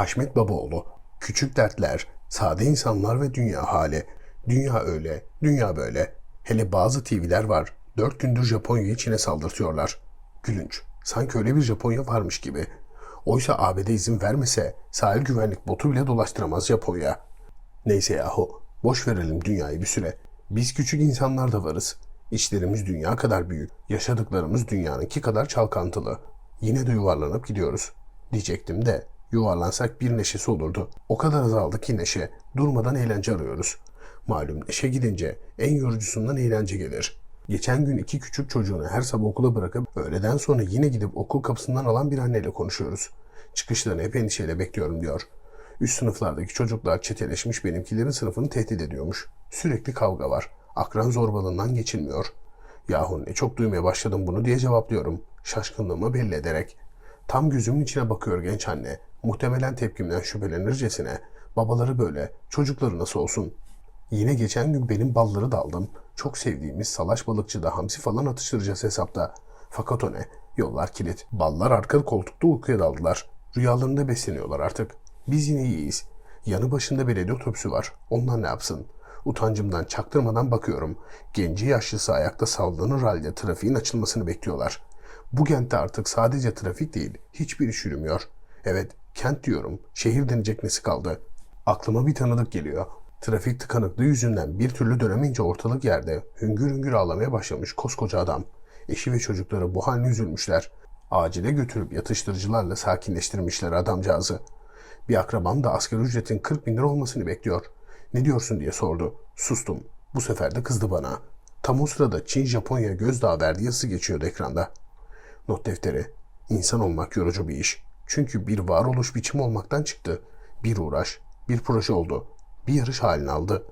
Haşmet Babaoğlu. Küçük dertler, sade insanlar ve dünya hali. Dünya öyle, dünya böyle. Hele bazı TV'ler var. Dört gündür Japonya'yı Çin'e saldırtıyorlar. Gülünç. Sanki öyle bir Japonya varmış gibi. Oysa ABD izin vermese sahil güvenlik botu bile dolaştıramaz Japonya. Neyse yahu. Boş verelim dünyayı bir süre. Biz küçük insanlar da varız. İşlerimiz dünya kadar büyük. Yaşadıklarımız dünyanınki kadar çalkantılı. Yine de yuvarlanıp gidiyoruz. Diyecektim de yuvarlansak bir neşesi olurdu. O kadar azaldı ki neşe. Durmadan eğlence arıyoruz. Malum neşe gidince en yorucusundan eğlence gelir. Geçen gün iki küçük çocuğunu her sabah okula bırakıp öğleden sonra yine gidip okul kapısından alan bir anneyle konuşuyoruz. Çıkışlarını hep endişeyle bekliyorum diyor. Üst sınıflardaki çocuklar çeteleşmiş benimkilerin sınıfını tehdit ediyormuş. Sürekli kavga var. Akran zorbalığından geçilmiyor. Yahu ne çok duymaya başladım bunu diye cevaplıyorum. Şaşkınlığımı belli ederek. Tam gözümün içine bakıyor genç anne. Muhtemelen tepkimden şüphelenircesine. Babaları böyle, çocukları nasıl olsun? Yine geçen gün benim balları da aldım. Çok sevdiğimiz salaş balıkçıda hamsi falan atıştıracağız hesapta. Fakat o ne? Yollar kilit. Ballar arka koltukta uykuya daldılar. Rüyalarında besleniyorlar artık. Biz yine iyiyiz. Yanı başında belediye otobüsü var. Onlar ne yapsın? Utancımdan çaktırmadan bakıyorum. Genci yaşlısı ayakta sallanır halde trafiğin açılmasını bekliyorlar. Bu kentte artık sadece trafik değil, hiçbir iş yürümüyor. Evet, kent diyorum. Şehir denecek nesi kaldı? Aklıma bir tanıdık geliyor. Trafik tıkanıklığı yüzünden bir türlü dönemeyince ortalık yerde hüngür hüngür ağlamaya başlamış koskoca adam. Eşi ve çocukları bu haline üzülmüşler. Acile götürüp yatıştırıcılarla sakinleştirmişler adamcağızı. Bir akrabam da asgari ücretin 40 bin lira olmasını bekliyor. Ne diyorsun diye sordu. Sustum. Bu sefer de kızdı bana. Tam o sırada Çin-Japonya gözdağı verdi yazısı geçiyordu ekranda. Not defteri. İnsan olmak yorucu bir iş. Çünkü bir varoluş biçimi olmaktan çıktı. Bir uğraş, bir proje oldu. Bir yarış halini aldı.